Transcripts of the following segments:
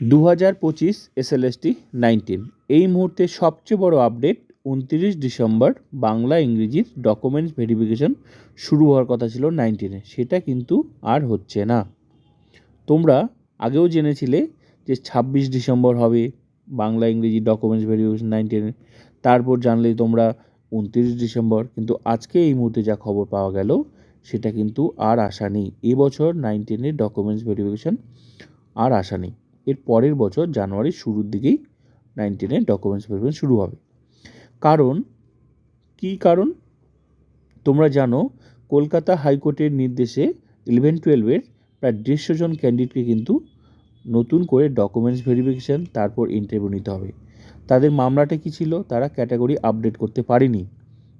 দু হাজার পঁচিশ এসএলএসটি নাইনটিন। এই মুহূর্তে সবচেয়ে বড় আপডেট উনতিরিশ ডিসেম্বর বাংলা ইংরেজির ডকুমেন্টস ভেরিফিকেশন শুরু হওয়ার কথা ছিল নাইনটিনে। সেটা কিন্তু আর হচ্ছে না। তোমরা আগেও জেনেছিলে যে ছাব্বিশ ডিসেম্বর হবে বাংলা ইংরেজি ডকুমেন্টস ভেরিফিকেশন নাইনটিনে। তারপর জানলে তোমরা উনতিরিশ ডিসেম্বর, কিন্তু আজকে এই মুহূর্তে যা খবর পাওয়া গেল, সেটা কিন্তু আর আশা নেই। এবছর নাইনটিনের ডকুমেন্টস ভেরিফিকেশন আর আশা নেই। এর পরের বছর জানুয়ারির শুরুর দিকেই নাইনটিনের ডকুমেন্টস ভেরিফিকেশন শুরু হবে। কারণ, কী কারণ? তোমরা জানো, কলকাতা হাইকোর্টের নির্দেশে ইলেভেন টুয়েলভের প্রায় দেড়শো জন ক্যান্ডিডেটকে কিন্তু নতুন করে ডকুমেন্টস ভেরিফিকেশান তারপর ইন্টারভিউ নিতে হবে। তাদের মামলাটা কী ছিল? তারা ক্যাটাগরি আপডেট করতে পারেনি।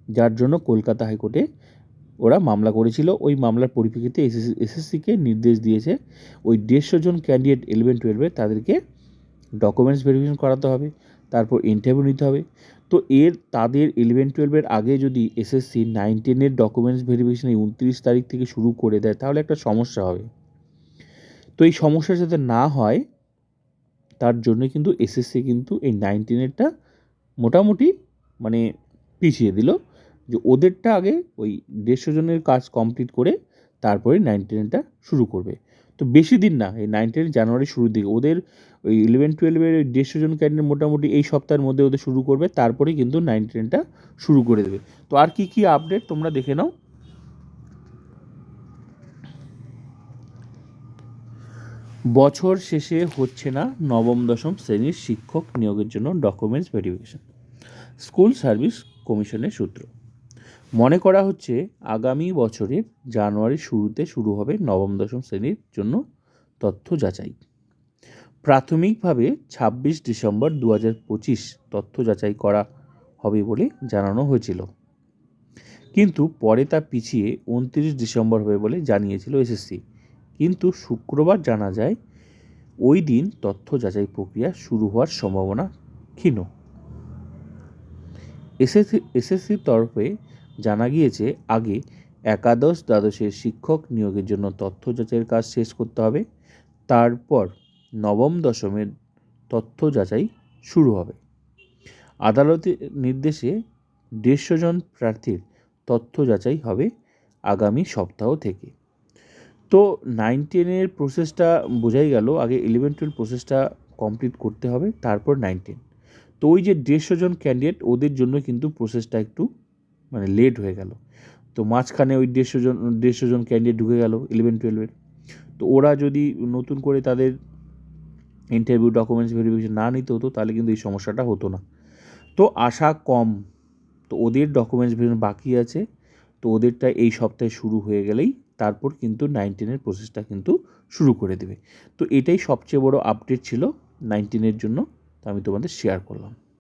যার জন্য কলকাতা হাইকোর্টে ওরা মামলা করেছিল। ওই মামলার পরিপ্রেক্ষিতে এসএসসি এসএসসিকে নির্দেশ দিয়েছে ওই দেড়শো জন ক্যান্ডিডেট ইলেভেন টুয়েলভে তাদেরকে ডকুমেন্টস ভেরিফিকেশন করাতে হবে, তারপর ইন্টারভিউ নিতে হবে। তো এর, তাদের ইলেভেন টুয়েলভের আগে যদি এসএসসি নাইন টেনের ডকুমেন্টস ভেরিফিকেশন এই উনত্রিশ তারিখ থেকে শুরু করে দেয়, তাহলে একটা সমস্যা হবে। তো এই সমস্যা যাতে না হয়, তার জন্য কিন্তু এসএসসি কিন্তু এই নাইন টেনেরটা মোটামুটি মানে পিছিয়ে দিল। যে ওদেরটা আগে ওই দেড়শো জনের কাজ কমপ্লিট করে তারপরে নাইন টেনটা শুরু করবে। তো বেশি দিন না, এই নাইন টেন জানুয়ারি শুরুর দিকে। ওদের ওই ইলেভেন টুয়েলভের দেড়শো জন ক্যান্ডিডেট মোটামুটি এই সপ্তাহের মধ্যে ওদের শুরু করবে, তারপরেই কিন্তু নাইন টেনটা শুরু করে দেবে। তো আর কি কি আপডেট তোমরা দেখে নাও? বছর শেষে হচ্ছে না নবম, দশম শ্রেণির শিক্ষক নিয়োগের জন্য ডকুমেন্টস ভেরিফিকেশন স্কুল সার্ভিস কমিশনের সূত্র। মনে করা হচ্ছে আগামী বছরের জানুয়ারির শুরুতে শুরু হবে নবম, দশম শ্রেণির জন্য তথ্য যাচাই। প্রাথমিকভাবে ছাব্বিশ ডিসেম্বর দু হাজার পঁচিশ তথ্য যাচাই করা হবে বলে জানানো হয়েছিল। কিন্তু পরে তা পিছিয়ে উনত্রিশ ডিসেম্বর হবে বলে জানিয়েছিল এসএসসি কিন্তু শুক্রবার জানা যায়, ওই দিন তথ্য যাচাই প্রক্রিয়া শুরু হওয়ার সম্ভাবনা ক্ষীণ। এসএসসি এসএসসির তরফে জানা গিয়েছে, আগে একাদশ দ্বাদশের শিক্ষক নিয়োগের জন্য তথ্য যাচাইয়ের কাজ শেষ করতে হবে। তারপর নবম দশমের তথ্য যাচাই শুরু হবে। আদালতের নির্দেশে দেড়শো জন প্রার্থীর তথ্য যাচাই হবে আগামী সপ্তাহ থেকে। তো নাইন টেনের প্রসেসটা বোঝাই গেল, আগে ইলেভেন টুয়েলভ প্রসেসটা কমপ্লিট করতে হবে, তারপর নাইন টেন তো ওই যে দেড়শো জন ক্যান্ডিডেট, ওদের জন্য কিন্তু প্রসেসটা একটু মানে লেট হয়ে গেল। তো মাঝখানে ওই দেড়শো জন দেড়শো জন ক্যান্ডিডেট ঢুকে গেল ইলেভেন টুয়েলভের তো ওরা যদি নতুন করে তাদের ইন্টারভিউ ডকুমেন্টস ভেরিফিকেশন না নিতে হতো, তাহলে কিন্তু এই সমস্যাটা হতো না। তো আশা কম। তো ওদের ডকুমেন্টস ভেরিফিকেশন বাকি আছে। তো ওদেরটা এই সপ্তাহে শুরু হয়ে গেলেই তারপর কিন্তু নাইনটিনের প্রসেসটা কিন্তু শুরু করে দেবে। তো এটাই সবচেয়ে বড় আপডেট ছিল নাইনটিনের জন্য। তো আমি তোমাদের শেয়ার করলাম।